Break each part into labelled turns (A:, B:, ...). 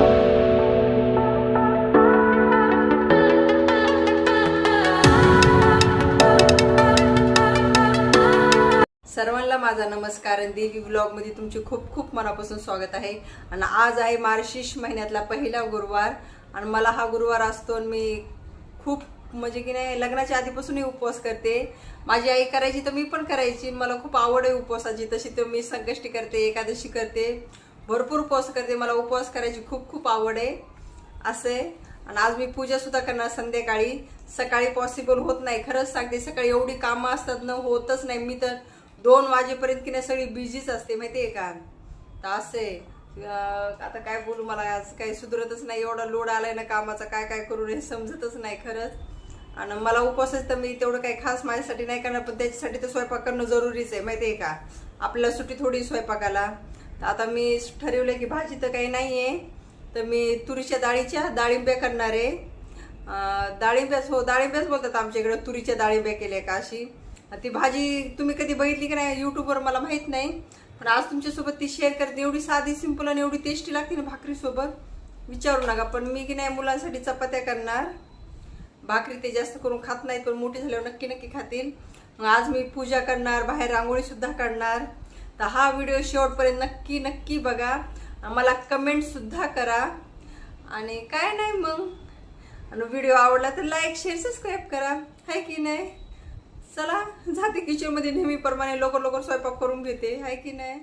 A: सर्वांना माझा नमस्कार देवी ब्लॉगमध्ये तुमचे खूप खूप मनापासून स्वागत आहे. आणि आज आहे मार्शिष महिन्यातला पहिला गुरुवार आणि मला हा गुरुवार असतो आणि मी खूप म्हणजे की नाही लग्नाच्या आधीपासूनही उपवास करते. माझी आई करायची तर मी पण करायची. मला खूप आवड आहे उपवासाची. तशी तर मी संकष्टी करते एकादशी करते. भरपूर उपवास करते. मला उपवास करायची खूप खूप आवड आहे. असे. आणि आज मी पूजा सुद्धा करणार संध्याकाळी. सकाळी पॉसिबल होत नाही. खरंच सांगते सकाळी एवढी कामं असतात ना होतच नाही. मी तर दोन वाजेपर्यंत की नाही सगळी बिझीच असते माहिती आहे का? तर असे. आता काय बोलू मला आज? काही सुधरतच नाही. एवढा लोड आलाय ना कामाचा काय काय करू हे समजतच नाही खरंच. आणि मला उपवासच तर मी तेवढं काही खास माझ्यासाठी नाही करणार पण त्याच्यासाठी तर स्वयंपाक करणं जरुरीच आहे माहिती आहे का? आपल्याला सुट्टी थोडी स्वयंपाकाला. आता मी ठरवलं की भाजी तर काही नाही आहे तर मी तुरीच्या डाळीच्या डाळिंब्या करणार आहे. डाळिंब्याच हो डाळिंब्याच बोलतात आमच्याकडे तुरीच्या डाळिंब्या केल्या का अशी. ती भाजी तुम्ही कधी बघितली की नाही यूट्यूबवर मला माहीत नाही. पण आज तुमच्यासोबत ती शेअर करते. एवढी साधी सिंपल आणि एवढी टेस्टी लागते ना भाकरीसोबत. विचारू नका पण मी की नाही मुलांसाठी चपात्या करणार. भाकरी ते जास्त करून खात नाहीत पण मोठी झाल्यावर नक्की नक्की खातील. मग आज मी पूजा करणार बाहेर रांगोळीसुद्धा काढणार. तर हा व्हिडिओ शेवटपर्यंत नक्की नक्की बघा. मला कमेंटसुद्धा करा. आणि काय नाही मग. आणि व्हिडिओ आवडला तर लाईक शेअर सबस्क्राईब करा. हाय की नाही? चला जाते किचनमध्ये नेहमीप्रमाणे लवकर लवकर स्वयंपाक करून घेते. हाय की नाही?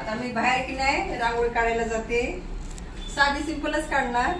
A: आता मी बाहेर की नाही? रांगोळी काढायला जाते. साधी सिंपलच काढणार.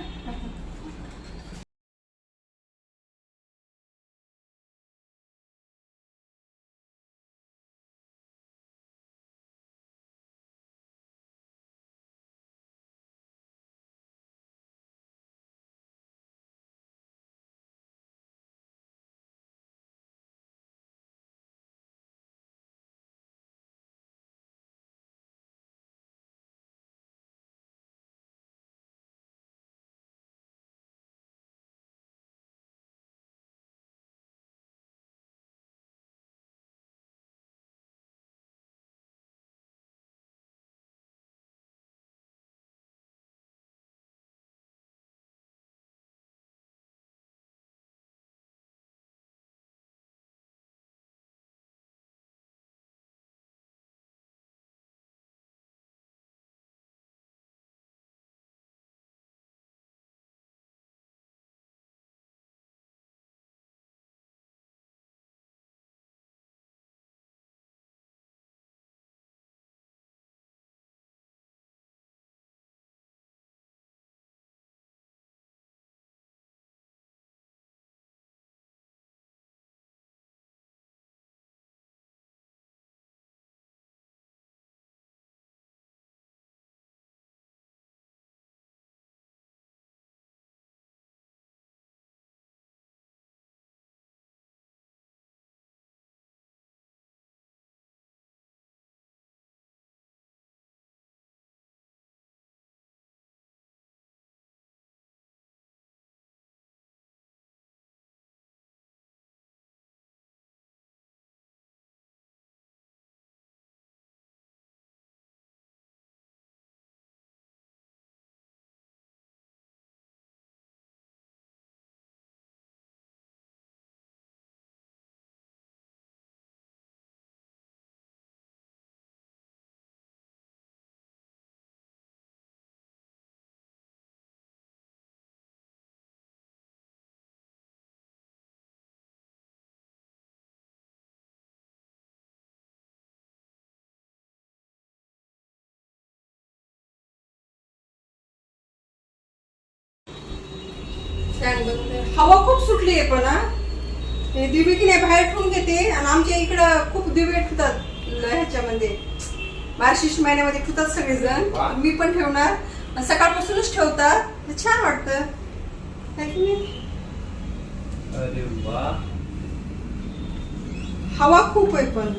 A: हवा खूप सुटली आहे पण हा. दिवे की नाही बाहेर ठेवून घेते आणि आमच्या इकडं खूप दिवे ठेवतात ह्याच्यामध्ये. मार्गशीर्ष महिन्यामध्ये ठेवतात सगळेजण. मी पण ठेवणार. सकाळपासूनच ठेवतात. छान वाटतं. की नाही?
B: अरे वा.
A: हवा खूप आहे पण.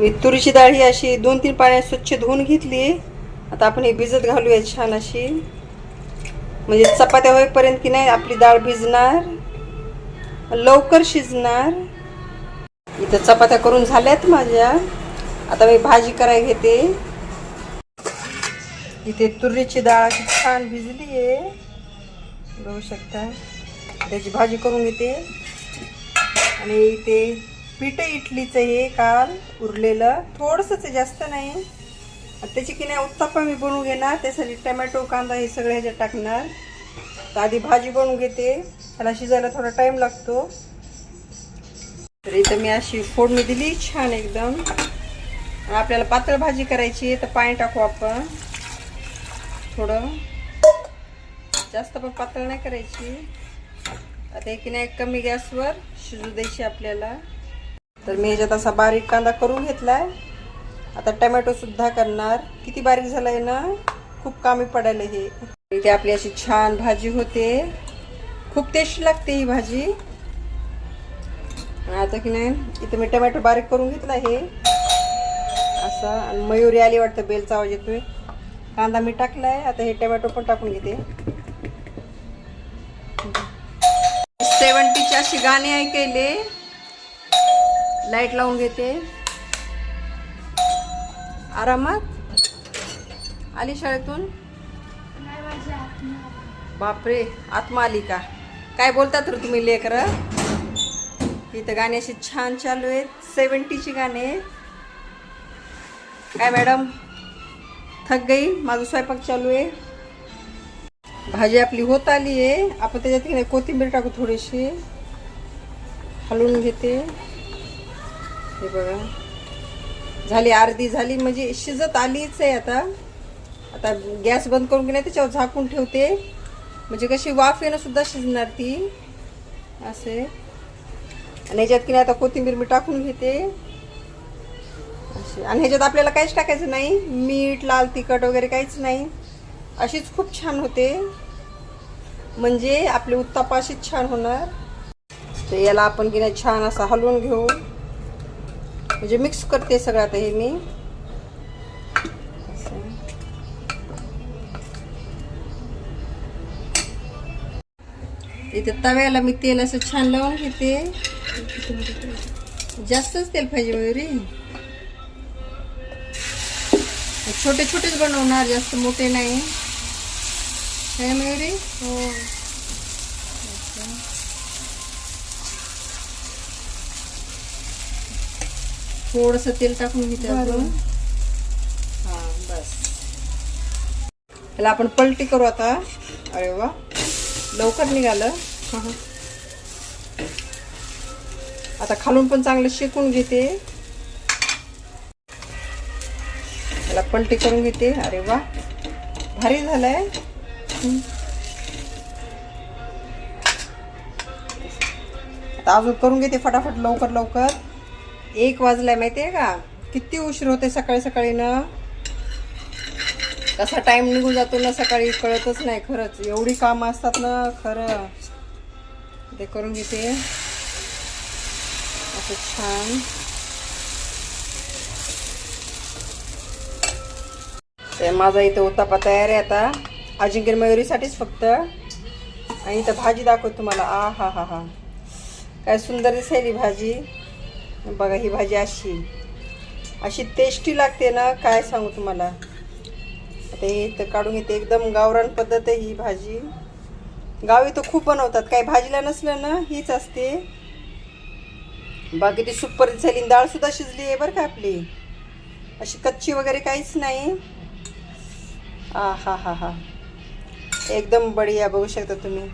A: मी तुरीची डाळ ही अशी दोन तीन पाण्यात स्वच्छ धुवून घेतली. आता आपण ही भिजत घालूया छान अशी. म्हणजे चपात्या होईपर्यंत की नाही आपली डाळ भिजणार. लवकर शिजणार. इथं चपात्या करून झाल्यात माझ्या. आता मी भाजी करायला घेते. इथे तुरीची डाळ अशी छान भिजली आहे. बघू शकता. त्याची भाजी करून घेते. आणि इथे पीठ इडलीचं हे काल उरलेलं. थोडंसंच जास्त नाही. त्याची की नाही उत्तप्पा मी बनवून घेणार त्यासाठी टमॅटो कांदा हे सगळं ह्याच्यात टाकणार. तर आधी भाजी बनवून घेते. त्याला शिजायला थोडा टाईम लागतो. तर इथं मी अशी फोडणी दिली छान एकदम. आपल्याला पातळ भाजी करायची आहे तर पाणी टाकू आपण. थोडं. जास्त पण पातळ नाही करायची. आता एक नाही कमी गॅसवर शिजू द्यायची आपल्याला. तर मी ह्याच्यात असा बारीक कांदा करून घेतलाय. आता टमॅटोसुद्धा करणार. किती बारीक झालाय ना? खूप कामी पडायला हे. इथे आपली अशी छान भाजी होते. खूप टेस्टी लागते ही भाजी. आता की नाही इथे मी टमॅटो बारीक करून घेतला हे असा आणि मयुरी आली वाटतं बेलचा आवाज येतोय. कांदा मी टाकलाय. आता हे टमॅटो पण टाकून घेते. सेवन्टीचे अशी गाणी ऐकले लाइट लावून घेते. आरामात? आली शाळेतून? बापरे आत्मा आली का? काय बोलतात रे तुम्ही लेकर? इथं गाणी अशी छान चालू आहेत. सेवन्टीची गाणी आहेत. काय मॅडम? थक गई माझं स्वयंपाक चालू आहे. भाजी आपली होत आली आहे. आपण त्याच्यात नाही कोथिंबीर टाकू थोडीशी. हलवून घेते. हे बघा. झाली अर्धी झाली म्हणजे शिजत आलीच आहे आता. आता गॅस बंद करून की नाही त्याच्यावर झाकून ठेवते. म्हणजे कशी वाफ येणं सुद्धा शिजणार ती. असे. आणि ह्याच्यात की नाही आता कोथिंबीर मी टाकून घेते. अशी आणि ह्याच्यात आपल्याला काहीच टाकायचं नाही. मीठ लाल तिखट वगैरे काहीच नाही. अशीच खूप छान होते. म्हणजे आपली उत्तापाशीच छान होणार. तर याला आपण की नाही छान असा हलवून घेऊ. म्हणजे मिक्स करते सगळं आता हे मी. इथे तव्याला मी तेल असं छान लावून घेते. जास्तच तेल पाहिजे मयुरी छोटे छोटेच बनवणार जास्त मोठे नाही. काय मयुरी? हो. थोडस तेल टाकून घेते आपण. हा बस. त्याला आपण पलटी करू आता. अरे वा. लवकर निघालं. आता खालून पण चांगलं शेकून घेते. त्याला पलटी करून घेते. अरे वा. भारी झालंय. आता अजून करून घेते फटाफट लवकर लवकर. एक वाजलाय माहितीये का? किती उशीर होते सकाळी सकाळी ना? कसा टाइम निघून जातो ना सकाळी कळतच नाही खरंच. एवढी कामं असतात ना खरं. ते करून घेते. असं छान. ते माझा इथं उत्तापा तयार आहे आता. अजिंक्य मयुरीसाठीच फक्त. आणि इथं भाजी दाखवत तुम्हाला. आ हा हा हा. काय सुंदर दिसेल भाजी. बघा ही भाजी अशी. अशी टेस्टी लागते ना काय सांगू तुम्हाला? आता हे इथं काढून घेते. एकदम गावरान पद्धत आहे ही भाजी. गावी तर खूप बनवतात. काही भाजीला नसलं ना हीच असते. बाकी ती सुपर झाली. डाळसुद्धा शिजली आहे बरं का आपली. अशी कच्ची वगैरे काहीच नाही. आ हा हा हा. एकदम बढिया बघू शकता तुम्ही.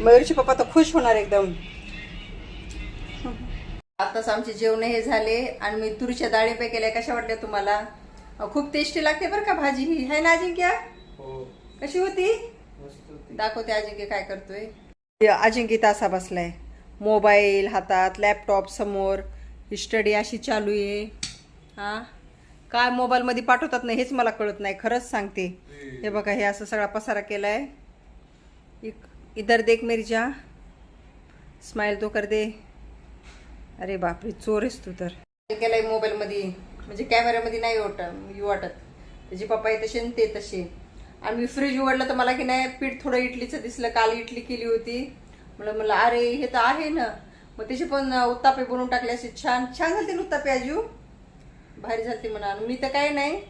A: मयूरचे पप्पा तर खुश होणार एकदम. आताच आमचे जेवण हे झाले आणि मी तुरीच्या डाळी पे केल्या. कशा वाटल्या तुम्हाला? खूप टेस्टी लागते बरं का भाजी ही. है ना अजिंक्य?
B: हो.
A: कशी होती. दाखवते अजिंक्य काय करतोय. अजिंक्य तासा बसलाय. मोबाईल हातात लॅपटॉप समोर. स्टडी अशी चालू आहे. हा? काय मोबाईलमध्ये पाठवतात ना हेच मला कळत नाही. खरंच सांगते. हे बघा हे असं सगळा पसारा केलाय. इक- इधर देख मेरी जा स्माइल तो कर दे. अरे बापरे चोर आहेस तू तर. केलाय मोबाईलमध्ये म्हणजे कॅमेऱ्यामध्ये नाही वाटत यू वाटत. त्याचे पप्पा तसे आणि ते तसे आणि मी फ्रीज उघडलं तर मला की नाही पीठ थोडं इडलीचं दिसलं काल इडली केली होती. म्हणलं म्हणलं अरे हे तर आहे ना. मग त्याचे पण उत्तापे बनवून टाकले असे. छान छान झाले ना उत्तापे आजू. भारी झालते म्हणा. मी तर काय नाही.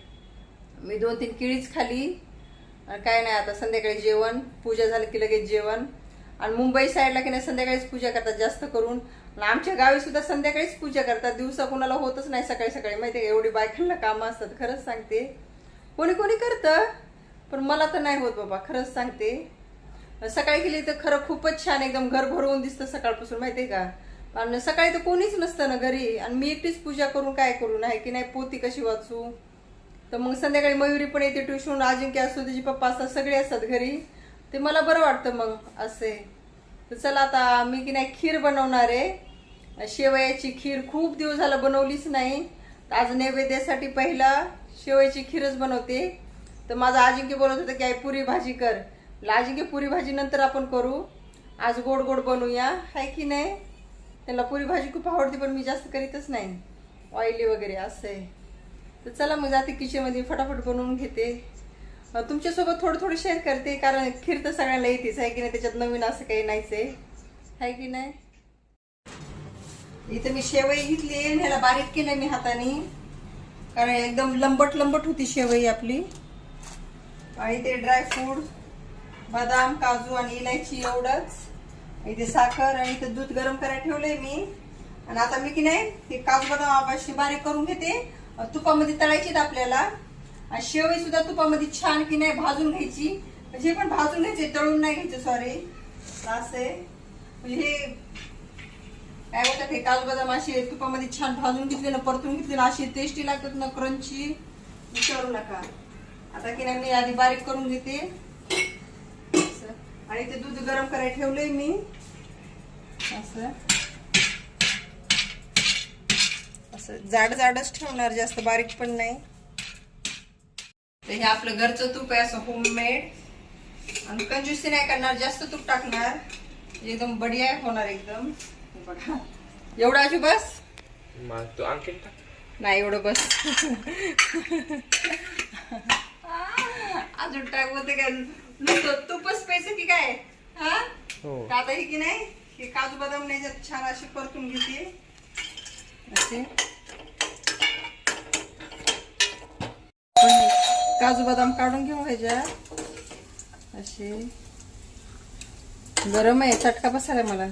A: मी दोन तीन केळीच खाली. आणि काय नाही आता संध्याकाळी जेवण. पूजा झाली की लगेच जेवण. आणि मुंबई साईडला की नाही संध्याकाळीच पूजा करतात जास्त करून. आमच्या गावी सुद्धा संध्याकाळीच पूजा करतात. दिवसा कोणाला होतच नाही सकाळी सकाळी. माहिती का एवढी बायकांना कामं असतात खरंच सांगते. कोणी कोणी करतं पण मला तर नाही होत बाबा खरंच सांगते. सकाळी गेली तर खरं खूपच छान एकदम घर भरवून दिसतं सकाळपासून माहिती आहे का? पण सकाळी तर कोणीच नसतं ना घरी. आणि मी एकटीच पूजा करून काय करू? नाही की नाही पोती कशी वाचू? तर मग संध्याकाळी मयुरी पण येते ट्युशन अजिंक्य असतो तिचे पप्पा असतात सगळे असतात घरी. ते मला बरं वाटतं मग असे. तर चला आता मी की नाही खीर बनवणार आहे. शेवयाची खीर खूप दिवस झालं बनवलीच नाही. आज नैवेद्यासाठी पहिला शेवयाची खीरच बनवते. तर माझा अजिंक्य बोलत होतं की आई पुरी भाजी कर. म्हणलं, अजिंक्य पुरी भाजी नंतर आपण करू. आज गोड गोड बनवूया. आहे की नाही? त्याला पुरी भाजी खूप आवडते पण मी जास्त करीतच नाही. ऑइली वगैरे असं आहे. तर चला मग जाते किचनमध्ये फटाफट बनवून घेते. तुमच्यासोबत थोडं थोडं शेअर करते कारण खीर तर सगळ्यांना येतेच आहे की नाही? त्याच्यात नवीन असं काही नाहीच आहे. की नाही? इथं मी शेवई घेतली आणि ह्याला बारीक केलंय मी हाताने. कारण एकदम लंबट लंबट होती शेवई आपली. आणि ते ड्रायफ्रूट बदाम काजू आणि इलायची एवढंच. इथे साखर आणि इथे दूध गरम करायला ठेवलंय मी. आणि आता मी की नाही ते काजू बदाम आवाशी बारीक करून घेते. तुपामध्ये तळायचीत आपल्याला. आणि शेवई सुद्धा तुपामध्ये छान की नाही भाजून घ्यायची. म्हणजे हे पण भाजून घ्यायचे तळून नाही घ्यायचे सॉरी असं. आहे म्हणजे हे काय बोलतात हे काजू बदाम असे तुपामध्ये छान भाजून घेतले ना परतून घेतले ना अशी टेस्टी लागतात ना क्रंची विचारू नका. आता की नाही मी आधी बारीक करून घेते. आणि ते दूध गरम करायला ठेवलंय मी. असं. असं जाड जाडच ठेवणार जास्त बारीक पण नाही. तर हे आपलं घरचं तूप आहे असं होममेड आणि कंजूसी नाही करणार जास्त तूप टाकणार. एकदम बढिया होणार एकदम. बघा. एवढं आजू बस?
B: तू आणखीन टाक.
A: नाही एवढं बस. अजून टाक बोलते काय नुसतं तूपच प्यायचं की काय? हा?
B: हो.
A: आता हे की नाही? हे काजू बदाम नाही छान असे परतून घेते. असे. काजू बदाम काढून घेऊ ह्याच्यात असे. गरम आहे चटका बसायला मला.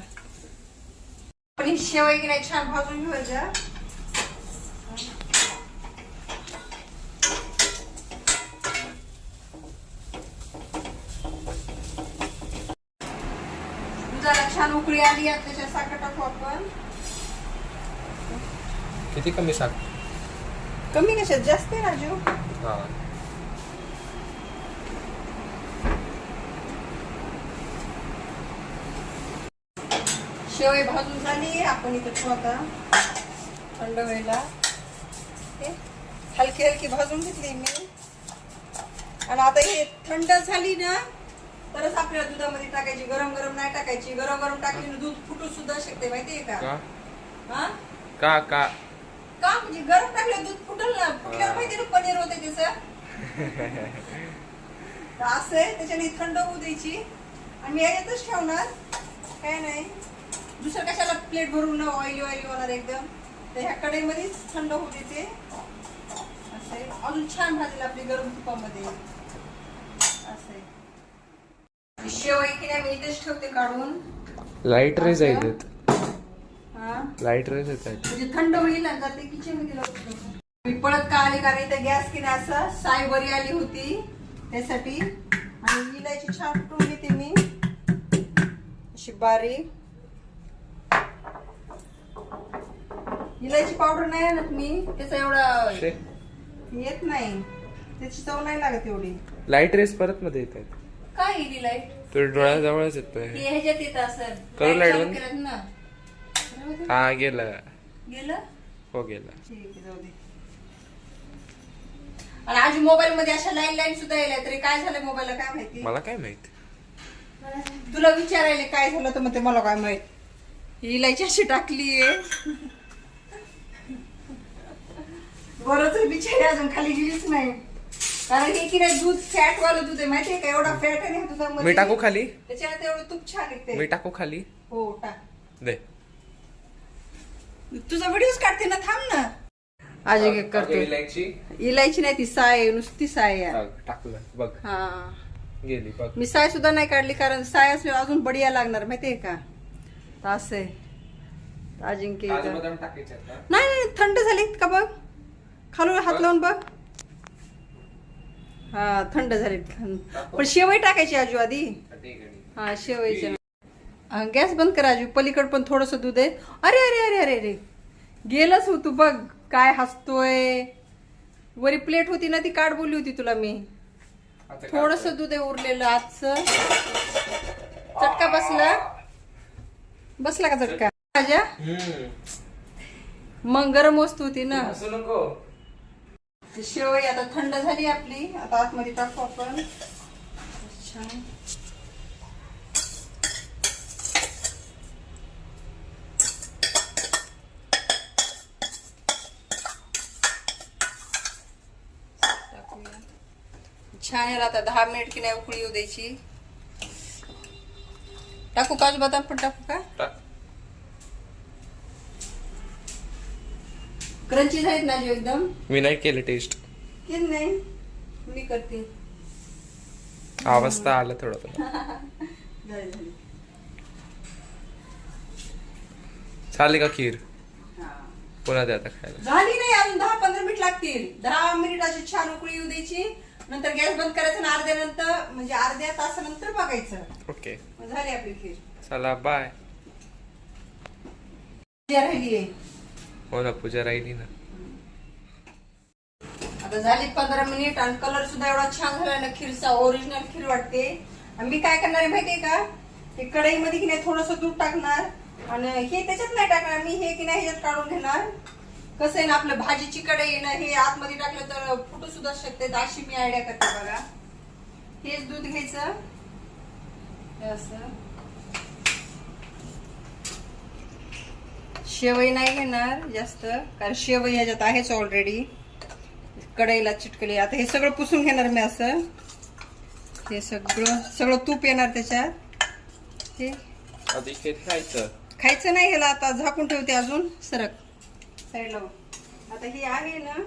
A: ही शेवई की नाही छान भाजून घेऊ ह्याच्यात दुधाला छान उकळी आली आहे साखर टाकू आपण.
B: किती कमी साख
A: कमी कशात? जास्त आहे राजू?
B: हा.
A: शेवई भाजून झाली आपण इथं ठेवू आता. थंड हे हलकी हलकी भाजून घेतली मी. आणि आता हे थंड झाली ना तरच आपल्याला दुधामध्ये टाकायची गरम गरम नाही टाकायची. गरम गरम टाकली ना दूध फुटू सुद्धा शकते माहितीये का?
B: का?
A: हा?
B: का का?
A: का? म्हणजे गरम टाकलं दूध फुटल ना. फुटल्यावर. माहिती ना पनीर होते त्याचं. असं आहे त्याच्याने थंड होऊ द्यायची. आणि मी याच्यातच ठेवणार. काय नाही. दुसरं कशाला प्लेट भरून ना ऑइली ऑइली होणार एकदम? तर ह्या कढईमध्येच थंड होऊ देते. असं आहे. अजून छान भाजेल आपली गरम तुपामध्ये. असं आहे. शेवई की नाही मी इथेच ठेवते काढून.
B: लाइट रेज आहेत. येत
A: हा?
B: लाइट रेज येत
A: म्हणजे थंड होईल आणि जाते किचनमध्ये. मी पळत का आले कारण इथं गॅस की नाही असं? साय बरी आली होती. त्यासाठी. आणि इलायची छान कुटून घेते मी. अशी बारीक. इलायची पावडर नाही आणत मी. त्याचा एवढा
B: शे.
A: येत नाही. त्याची चव नाही लागत एवढी.
B: लाइट रेज परत मध्ये येत आहेत.
A: काय येईल लाइट
B: तो डोळ्याजवळच येतोय
A: हे ह्याच्यात येत असं
B: करू light
A: चालू
B: बंद?
A: केलं ना.
B: हा गेला.
A: गेलं?
B: हो गेला.
A: ठीक आहे जाऊ दे. आणि आज मोबाईल मध्ये अशा लाईन लाईन सुद्धा यायला तरी काय झालं मोबाईलला काय माहिती?
B: मला काय माहीत?
A: तुला विचारायला काय झालं तर म्हणते मला काय माहीत? ही इलायची अशी टाकलीये. बरंच बिचारी अजून खाली गेलीच नाही. कारण हे की नाही दूध फॅट वालं दूध आहे माहितीये का? एवढा फॅट आहे ना दुधामध्ये.
B: मी टाकू खाली?
A: त्याच्यानं तेवढं तूप छान निघते
B: मी टाकू खाली?
A: हो टाक.
B: दे.
A: तुझा व्हिडिओच काढते ना थांब ना. आज एक करते.
B: इलायची?
A: इलायची नाही ती साय नुसती साय आहे.
B: बघ, टाकलं बघ.
A: हा.
B: गेली बघ.
A: मी साय सुद्धा नाही काढली कारण साय असल्यावर अजून बढिया लागणार माहितीये का? तर असं आहे. तर अजिंक्य. नाही नाही थंड झाली हात लावून बघ. हा थंड झाली पण शेवई टाकायची आजू आधी. हा शेवईचे. गॅस बंद कर आजू. पलीकड पण थोडस दूध आहे. अरे अरे अरे अरे अरे. गेलंच हो तू बघ. काय हसतोय. वरी प्लेट होती ना ती काढ बोलली होती तुला मी. थोडस दूध आहे उरलेलं आजचं. चटका बसला. बसला का चटका? राजा?
B: हम्म.
A: मग गरम वस्तू होती ना.
B: हसू
A: शेवई आता थंड झाली आपली. आता आतमध्ये टाकू आपण. छान. छान याला आता दहा मिनिट की नाही उकळी येऊ द्यायची. टाकू काजू बदाम पण टाकू का? क्रंची झालीत ना जो एकदम?
B: मी नाही केलं टेस्ट
A: की नाही? मी करते.
B: आवाज तर आला थोडा थोडा.
A: झाली. झाली
B: चालेल का खीर?
A: हा.
B: पुन्हा द्या आता खायला.
A: झाली नाही अजून दहा पंधरा मिनिट लागतील. दहा मिनिट अशी छान उकळी येऊ द्यायची. नंतर गॅस बंद करायचं आणि अर्ध्या नंतर म्हणजे अर्ध्या तासानंतर बघायचं.
B: ओके.
A: मग झाली आपली खीर.
B: चला बाय
A: जी राहिली आहे
B: हो ना पूजा राहिली ना.
A: आता झाली पंधरा मिनिट आणि कलर सुद्धा एवढा छान झाला ना खीरचा ओरिजिनल खीर वाटते. आणि मी काय करणार आहे माहितीये का? हे कढईमध्ये की नाही थोडस दूध टाकणार आणि हे त्याच्यात नाही टाकणार मी हे की नाही ह्याच्यात काढून घेणार. कसं आहे ना आपलं भाजीची कढई ना हे आतमध्ये टाकलं तर फुटू सुद्धा शकते. अशी मी आयडिया करते बघा. हेच दूध घ्यायचं. असं. शेवई नाही घेणार जास्त कारण शेवई ह्याच्यात आहेच ऑलरेडी कढईला चिटकली. आता हे सगळं पुसून घेणार मी असं. हे सगळं सगळं तूप येणार त्याच्यात. हे.
B: खायचं.
A: खायचं नाही ह्याला आता झाकून ठेवते अजून. सरक. साईडला. आता हे आहे ना.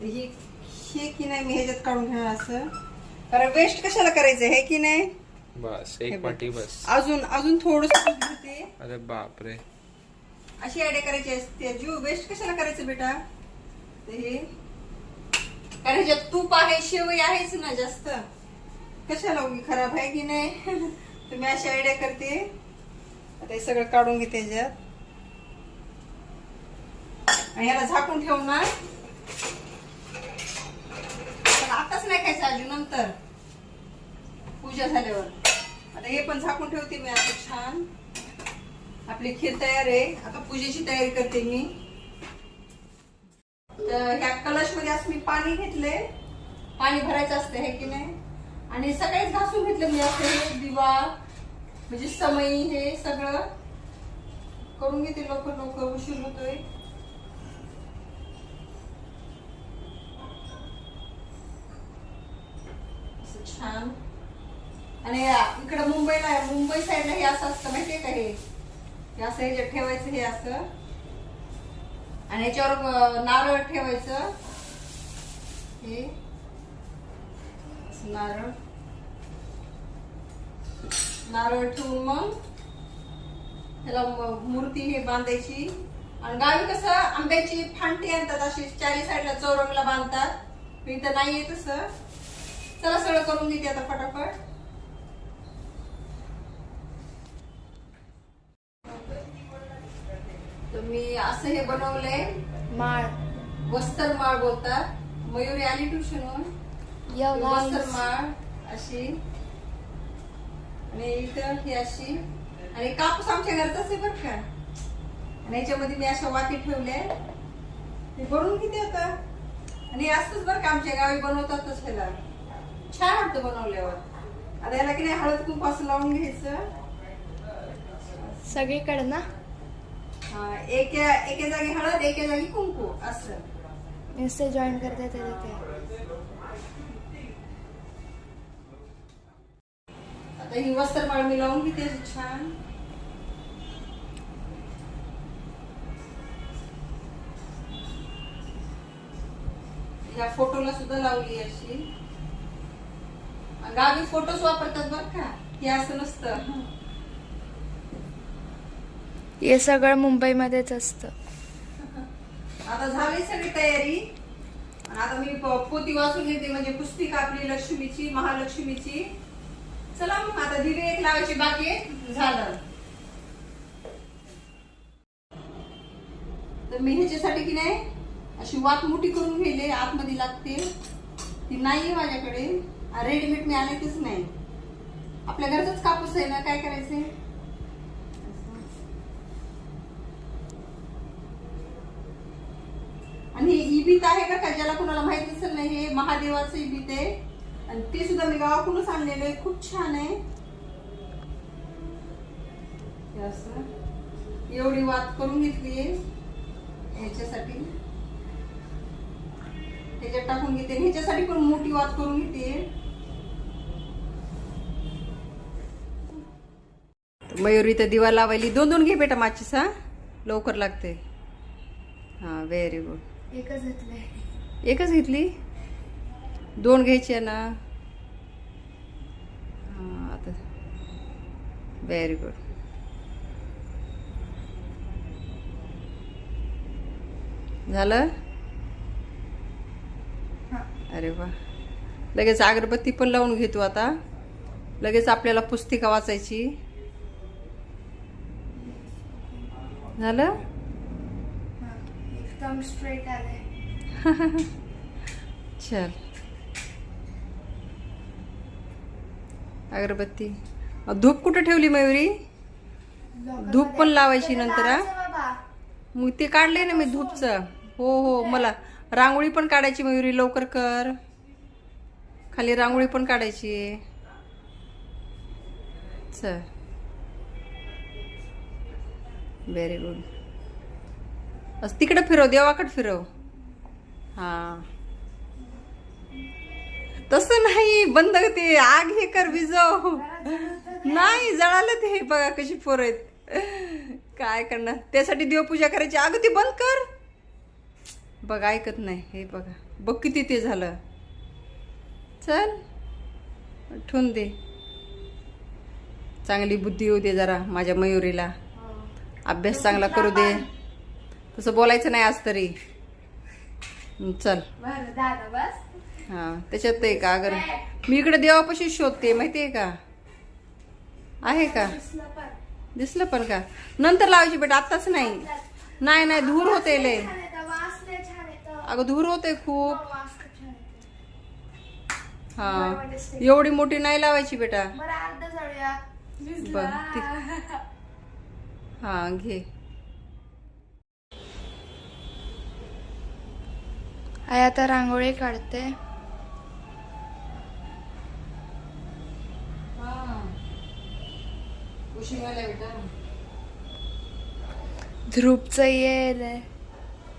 A: हे हे की नाही मी ह्याच्यात काढून घेणार असं. कारण वेस्ट कशाला करायचं? हे की नाही?
B: बस एक. वाटी बस.
A: अजून अजून थोडस
B: अरे बापरे.
A: अशी आयडिया करायची असते जीव वेस्ट कशाला करायचं बेटा? तर हे. कारण ह्याच्यात तूप आहे शेवई आहेच ना जास्त. कशाला उगी खराब आहे की नाही? तुम्ही अशी आयडिया करते. आता हे सगळं काढून घेते ह्याच्यात. आणि ह्याला झाकून ठेवणार. आताच नाही खायचं अजून नंतर. पूजा झाल्यावर. आता हे पण झाकून ठेवते मी आता छान. आपली खीर तयार आहे. आता पूजेची तयारी करते मी. तर ह्या कलशमध्ये असं मी पाणी घेतले. पाणी भरायचं असतं हे की नाही? आणि सगळेच घासून घेतले मी असं हे दिवा म्हणजे समई हे सगळं. करून घेते लवकर लवकर उशीर होतोय. छान. आणि इकडं मुंबईला मुंबई साईडला हे असं असतं माहितीये का हे? हे असं ह्याच्यात ठेवायचं हे असं. आणि याच्यावर नारळ ठेवायचं. हे. नारळ. नारळ ठेवून मग त्याला मूर्ती हे बांधायची. आणि गावी कसं आंब्याची फांटी आणतात अशी चारी साईडला चौरंगला बांधतात. मी तर नाहीये तसं. चला सगळं करून घेते आता फटाफट. मी असं हे बनवलंय.
C: माळ.
A: वस्तर माळ बोलतात. मयुरी आली ट्युशनहून. वस्तर. माळ. अशी. आणि इथं ही अशी. आणि कापूस आमच्या घरचाच आहे बरं का. आणि याच्यामध्ये मी अशा वाती ठेवल्या. ते भरून किती आता. आणि असंच बरं का आमच्या गावी बनवतातच ह्याला. छान वाटतं बनवल्यावर. आता याला की नाही हळद असं लावून घ्यायचं.
C: सगळीकडे ना?
A: एका एके जागी हळद एके जागी कुंकू असं.
C: नुसते जॉईन करते ते ते
A: आता ही वस्त्रमाळ मी लावून घेते छान. या फोटोला सुद्धा लावली अशी. गावी फोटोच वापरतात बर का? हे असं नसतं.
C: हे सगळं मुंबईमध्येच असतं.
A: आता झाली सगळी तयारी. आता मी पोती वाचून घेते म्हणजे पुस्तिका आपली लक्ष्मीची महालक्ष्मीची. चला मग आता दिवे एक लावायची बाकी आहे. झालं. तर मी ह्याच्यासाठी की नाही अशी वात मोठी करून घेले आतमध्ये लागते. ती नाहीये माझ्याकडे. रेडीमेड मी आणायचीच नाही. आपल्या घरचाच कापूस आहे ना काय करायचंय? भीत आहे का? काय ज्याला कुणाला माहीत असेल नाही. हे महादेवाचं भीत आहे. आणि ते सुद्धा मी गावाकडूनच आणलेलं आहे. खूप छान आहे. असं. एवढी वात करून घेतली आहे. ह्याच्यासाठी. ह्याच्यात टाकून घेते. ह्याच्यासाठी पण मोठी वात करून घेते. मयुरी तर दिवा लावायली. दोन दोन घे बेटा माचीस हा. लवकर लागते. हा व्हेरी गुड
C: एकच
A: घेतली? दोन घ्यायची आहे ना. हा आता. व्हेरी गुड झालं? अरे वा. लगेच अगरबत्ती पण लावून घेतो आता. लगेच आपल्याला पुस्तिका वाचायची. झालं?
C: एकदम स्ट्रेट आलंय
A: चल. अगरबत्ती. धूप कुठं ठेवली मयुरी? धूप पण लावायची नंतर हा? मग ते काढले ना मी धूपचं. हो हो मला. रांगोळी पण काढायची मयुरी लवकर कर. खाली रांगोळी पण काढायची. चल. व्हेरी गुड असं तिकडं फिरव देवाकडे फिरव. हा. तसं नाही बंद ते आग हे कर विजव. नाही जळालं ते हे बघा कशी पोर आहेत. काय करणार? त्यासाठी देवपूजा करायची. अगं ते बंद कर. बघ ऐकत नाही. हे बघा. बघ किती ते झालं. चल. ठेवून दे. चांगली बुद्धी येऊ दे जरा माझ्या मयुरीला. अभ्यास चांगला करू दे. तसं बोलायचं नाही आज तरी. हं, चल. हा त्याच्यात आहे का? अगर मी इकडे देवापाशी शोधते माहितीये का? आहे का?
C: दिसलं पण.
A: का? नंतर लावायची बेटा आत्ताच नाही. नाही नाही धूर होते लय.
C: येतं
A: अगं धूर होते खूप.
C: येतो.
A: हा. एवढी मोठी नाही लावायची बेटा.
C: बरं
A: ती- हा घे.
C: आई आता रांगोळी काढते. ध्रुपचं येल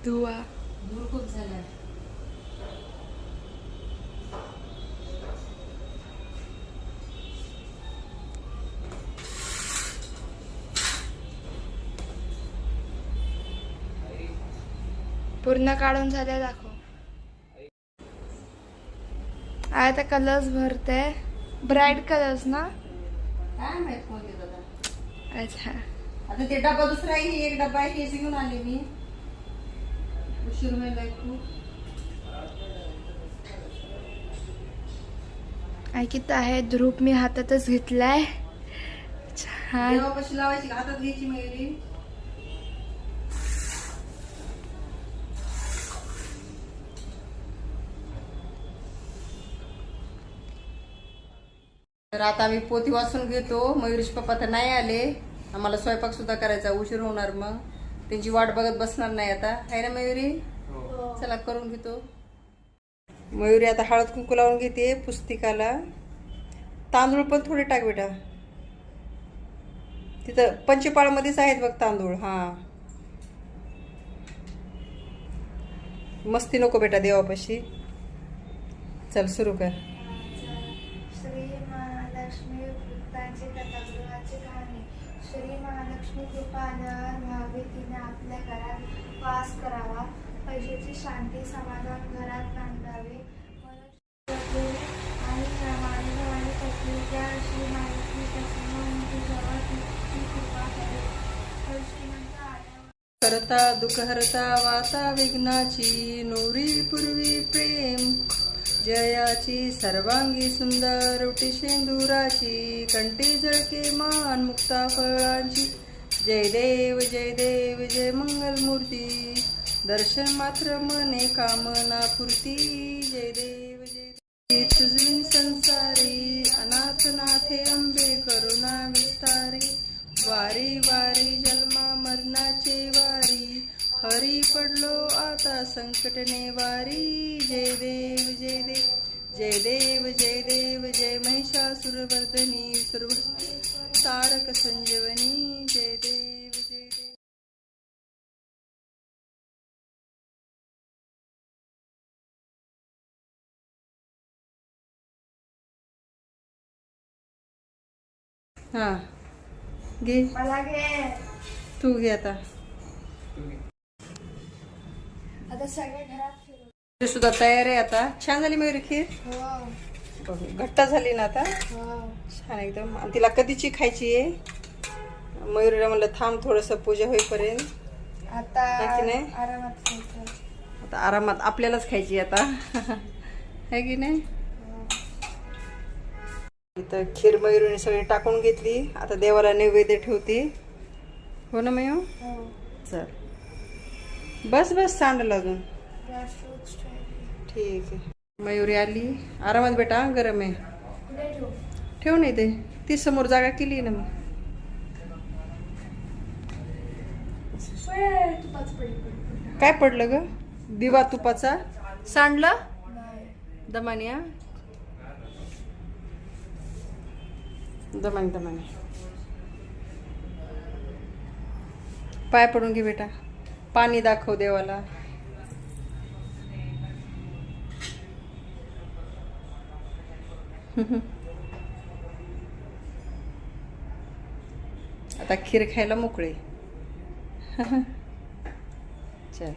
C: धुवा.
A: धूर खूप झाला
C: पूर्ण काढून झाल्या दाखव. आई आता कलर्स भरते? ब्राईट कलर्स ना?
A: काय माहीत कोणते दादा?
C: अच्छा.
A: आता ते डबा दुसरा आहे ही एक डबा आहे हेच घेऊन आले मी. उशीर व्हायला खूप.
C: आई किती आहे? ध्रुप मी हातातच घेतलाय. छान.
A: देवापाशी लावायची? हातात घ्यायची मयुरी तर आता आम्ही पोथी वाचून घेतो. मयुरीश पप्पा तर नाही आले. आम्हाला स्वयंपाक सुद्धा करायचा उशीर होणार मग. त्यांची वाट बघत बसणार नाही आता. आहे ना मयुरी? चला करून घेतो. मयुरी आता हळद कुंकू लावून घेते पुस्तिकाला. तांदूळ पण थोडे टाक बेटा. तिथं पंचपाळमध्येच आहेत बघ तांदूळ हां. मस्ती नको बेटा देवापाशी. चल सुरू कर.
C: महालक्ष्मी व्हावे तिने आपल्या घरात वास करावा. पैशाची शांती समाधान घरात नांदावे आणि प्रसन्न तिची कृपा
A: करता दुखहरता वाता विघ्नाची नोरी पूर्वी प्रेम. जयाची सर्वांगी सुंदर उटी शेंदुराची कंटी झळके मान मुक्ता फळांची. जय देव जय देव जय मंगलमूर्ती. दर्शन मात्र मने कामना पूर्ती जय देव जय देव तुझविन संसारी अनाथ नाथे अंबे करुणा विस्तारी. वारी वारी जन्मा मरणाचे वारी. हरी पडलो आता संकटने वारी. जय देव जय देव जय देव जय देव जय महिषासुरवर्धनी. सुर तारक संजीवनी. हा. घे.
C: मला घे.
A: तू घे आता.
C: आता सगळे घरात फिरू.
A: ते सुद्धा तयार आहे आता. छान झाली मयुरी खीर?
C: हो.
A: बघू, घट्ट झाली ना आता?
C: हो.
A: छान एकदम. आणि तिला कधीची खायची आहे? मयुरीला म्हणलं थांब थोडंसं पूजा होईपर्यंत.
C: आता
A: है की नाही?
C: आरामात
A: आता आरामात आपल्यालाच खायची आता. है की नाही? इथं खीर मयुरीने सगळी टाकून घेतली. आता देवाला नैवेद्य ठेवते. हो ना मयू?
C: हो.
A: चल. बस बस सांडल अजून. ठीक आहे. मयुरी आली. आरामात बेटा गरम आहे.
C: ठेवू?
A: नाही ते ती समोर जागा केली ना मग. काय पडलं ग? दिवा तुपाचा. सांडलं? दमानिया? दमानी दमानी. पाय पडून घे बेटा. पाणी दाखव देवाला. आता खीर खायला मोकळे. चल.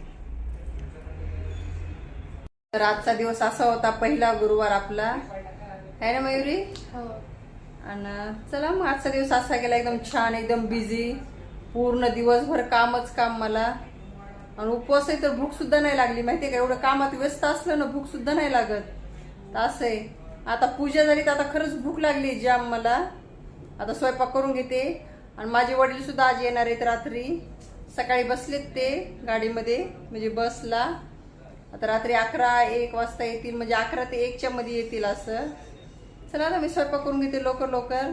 A: तर आजचा दिवस असा होता पहिला गुरुवार आपला. आहे ना मयुरी?
C: हो.
A: आणि चला मग आजचा दिवस असा गेला एकदम छान एकदम बिझी पूर्ण दिवसभर कामच काम मला. आणि उपवास आहे तर भूक सुद्धा नाही लागली. माहितीये का एवढं कामात व्यस्त असलं ना भूक सुद्धा नाही लागत. तर असं आहे. आता पूजा झाली तर आता खरंच भूक लागली जाम मला. आता स्वयंपाक करून घेते. आणि माझे वडील सुद्धा आज येणार आहेत रात्री. सकाळी बसलेत ते गाडीमध्ये म्हणजे बसला आता रात्री अकरा एक वाजता येतील. म्हणजे अकरा ते एकच्या मध्ये येतील असं. चला ना मी स्वयंपाक करून घेते लवकर लवकर.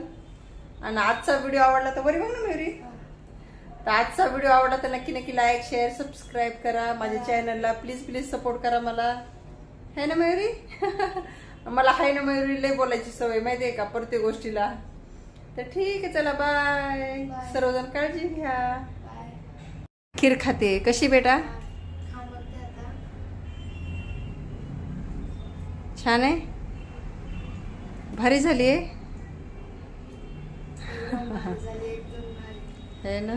A: आणि आजचा व्हिडिओ आवडला तर बरी बघ ना मेरी. तर आजचा व्हिडिओ आवडला तर नक्की नक्की लाईक शेअर सबस्क्राईब करा. माझ्या चॅनलला प्लीज प्लीज सपोर्ट करा मला. है ना मयुरी मला हाय ना मयुरी लय बोलायची सवय माहिती आहे का प्रत्येक गोष्टीला. तर ठीक आहे चला बाय. सर्वजण काळजी घ्या. खीर खाते. कशी बेटा? छान आहे? भारी झाली आहे. है ना?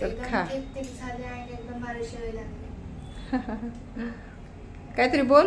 A: चल खा. काहीतरी बोल.